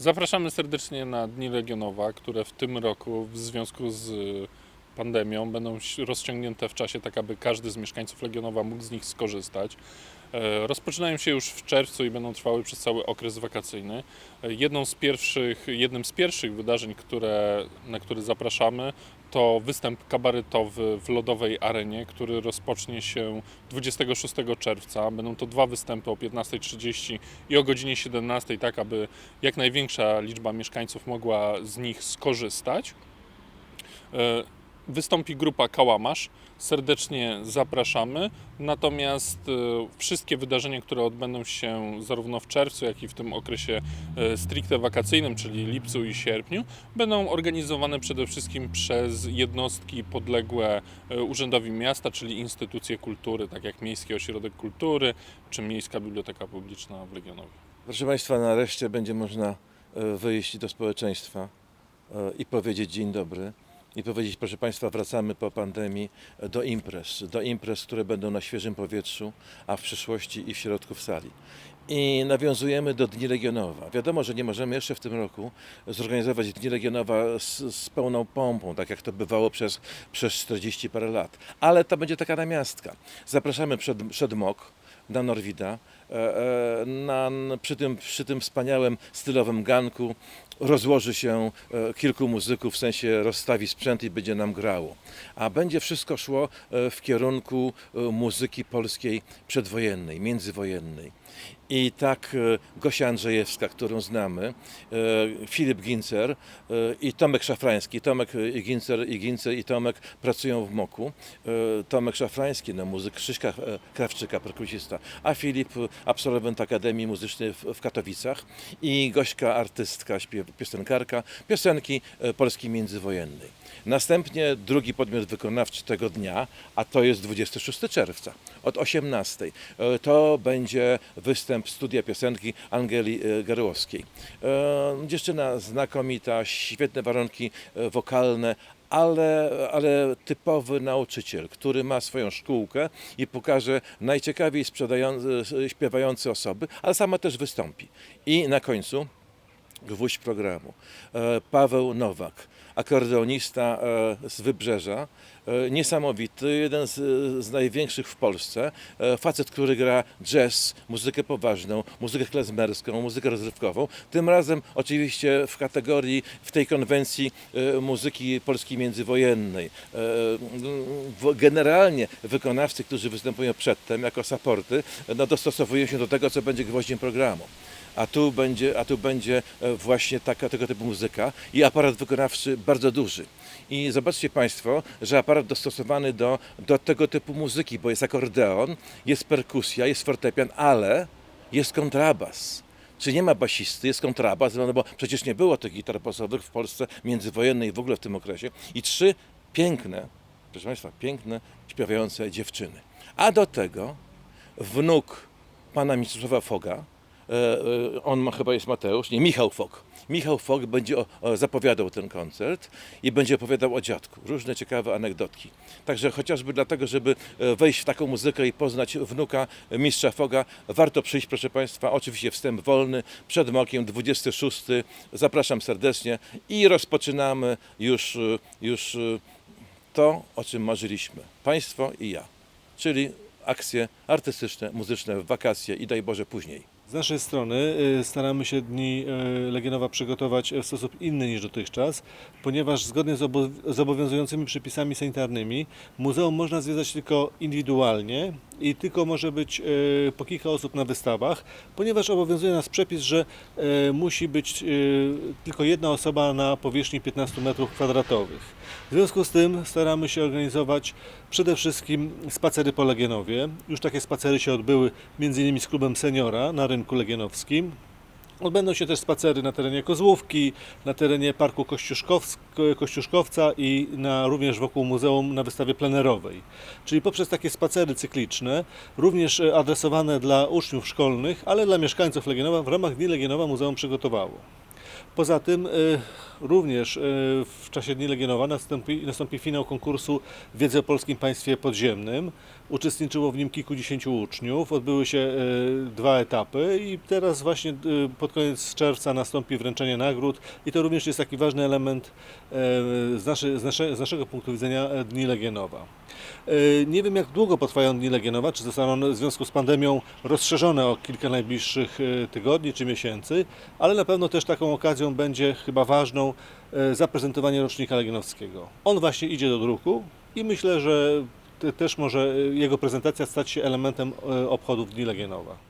Zapraszamy serdecznie na Dni Legionowa, które w tym roku w związku z pandemią będą rozciągnięte w czasie, tak aby każdy z mieszkańców Legionowa mógł z nich skorzystać. E, Rozpoczynają się już w czerwcu i będą trwały przez cały okres wakacyjny. E, Jedną z pierwszych, jednym z pierwszych wydarzeń, które, na które zapraszamy, to występ kabaretowy w Lodowej Arenie, który rozpocznie się 26 czerwca. Będą to dwa występy o 15.30 i o godzinie 17, tak aby jak największa liczba mieszkańców mogła z nich skorzystać. Wystąpi grupa Kałamasz. Serdecznie zapraszamy. Natomiast e, wszystkie wydarzenia, które odbędą się zarówno w czerwcu, jak i w tym okresie e, stricte wakacyjnym, czyli lipcu i sierpniu, będą organizowane przede wszystkim przez jednostki podległe e, urzędowi miasta, czyli instytucje kultury, tak jak Miejski Ośrodek Kultury czy Miejska Biblioteka Publiczna w Legionowie. Proszę Państwa, nareszcie będzie można wyjść do społeczeństwa i powiedzieć dzień dobry. I powiedzieć, proszę Państwa, wracamy po pandemii do imprez, do imprez, które będą na świeżym powietrzu, a w przyszłości i w środku w sali. I nawiązujemy do Dni Legionowa. Wiadomo, że nie możemy jeszcze w tym roku zorganizować Dni Legionowa z, z pełną pompą, tak jak to bywało przez, przez 40 parę lat. Ale to będzie taka namiastka. Zapraszamy przed, przed MOK na Norwida, e, e, na, przy, tym, przy tym wspaniałym stylowym ganku rozłoży się e, kilku muzyków, w sensie rozstawi sprzęt i będzie nam grało. A będzie wszystko szło w kierunku muzyki polskiej przedwojennej, międzywojennej. I tak e, Gosia Andrzejewska, którą znamy, e, Filip Gincer e, i Tomek Szafrański. Tomek i Gincer, i Gincer i Tomek pracują w MOKU. Tomek Szafrański, no, muzyk Krzyśka Krawczyka, perkusista, a Filip absolwent Akademii Muzycznej w, Katowicach i Gośka artystka, śpiew, piosenkarka, piosenki polskiej międzywojennej. Następnie drugi podmiot wykonawczy tego dnia, a to jest 26 czerwca od 18. E, To będzie występ studia piosenki Angeli e, Garłowskiej. E, Dziewczyna znakomita, świetne warunki e, wokalne, ale, ale typowy nauczyciel, który ma swoją szkółkę i pokaże najciekawiej śpiewające osoby, ale sama też wystąpi. I na końcu gwóźdź programu. E, Paweł Nowak, akordeonista e, z Wybrzeża, e, niesamowity, jeden z, z największych w Polsce, e, facet, który gra jazz, muzykę poważną, muzykę klezmerską, muzykę rozrywkową, tym razem oczywiście w kategorii, w tej konwencji muzyki polskiej międzywojennej. Generalnie wykonawcy, którzy występują przedtem jako supporty, no dostosowują się do tego, co będzie gwoździem programu a tu będzie, a tu będzie e, właśnie taka, tego typu muzyka i aparat wykonawczy bardzo duży. I zobaczcie Państwo, że aparat dostosowany do, do tego typu muzyki, bo jest akordeon, jest perkusja, jest fortepian, ale jest kontrabas. Czy nie ma basisty, jest kontrabas, no bo przecież nie było tych gitar basowych w Polsce międzywojennej i w ogóle w tym okresie. I trzy piękne, proszę Państwa, piękne, śpiewające dziewczyny. A do tego wnuk pana Mieczysława Foga, on ma, chyba jest Mateusz, nie, Michał Fok. Michał Fok będzie o, o, zapowiadał ten koncert i będzie opowiadał o dziadku. Różne ciekawe anegdotki. Także chociażby dlatego, żeby e, wejść w taką muzykę i poznać wnuka mistrza Foga, warto przyjść, proszę Państwa. Oczywiście wstęp wolny, przed mokiem 26. Zapraszam serdecznie i rozpoczynamy już, e, już e, to, o czym marzyliśmy. Państwo i ja. Czyli akcje artystyczne, muzyczne w wakacje i daj Boże później. Z naszej strony y, staramy się Dni y, Legionowa przygotować w sposób inny niż dotychczas, ponieważ zgodnie z, obo- z obowiązującymi przepisami sanitarnymi muzeum można zwiedzać tylko indywidualnie i tylko może być y, po kilka osób na wystawach, ponieważ obowiązuje nas przepis, że musi być tylko jedna osoba na powierzchni 15 m2. W związku z tym staramy się organizować przede wszystkim spacery po Legionowie. Już takie spacery się odbyły m.in. z klubem seniora na rynku legionowskim. Odbędą się też spacery na terenie Kozłówki, na terenie Parku Kościuszkowca i na, również wokół muzeum na wystawie plenerowej. Czyli poprzez takie spacery cykliczne, również e, adresowane dla uczniów szkolnych, ale dla mieszkańców Legionowa w ramach Dni Legionowa muzeum przygotowało. Poza tym e, również e, w czasie Dni Legionowa nastąpi, nastąpi finał konkursu Wiedzy o Polskim Państwie Podziemnym. Uczestniczyło w nim kilkudziesięciu uczniów, odbyły się e, dwa etapy i teraz właśnie pod koniec czerwca nastąpi wręczenie nagród i to również jest taki ważny element z, naszy, z, nasze, z naszego punktu widzenia Dni Legionowa. E, Nie wiem jak długo potrwają Dni Legionowa, czy zostaną one w związku z pandemią rozszerzone o kilka najbliższych e, tygodni czy miesięcy, ale na pewno też taką okazją będzie chyba ważną e, zaprezentowanie rocznika Legionowskiego. On właśnie idzie do druku i myślę, że te- też może jego prezentacja stać się elementem obchodów Dni Legionowa.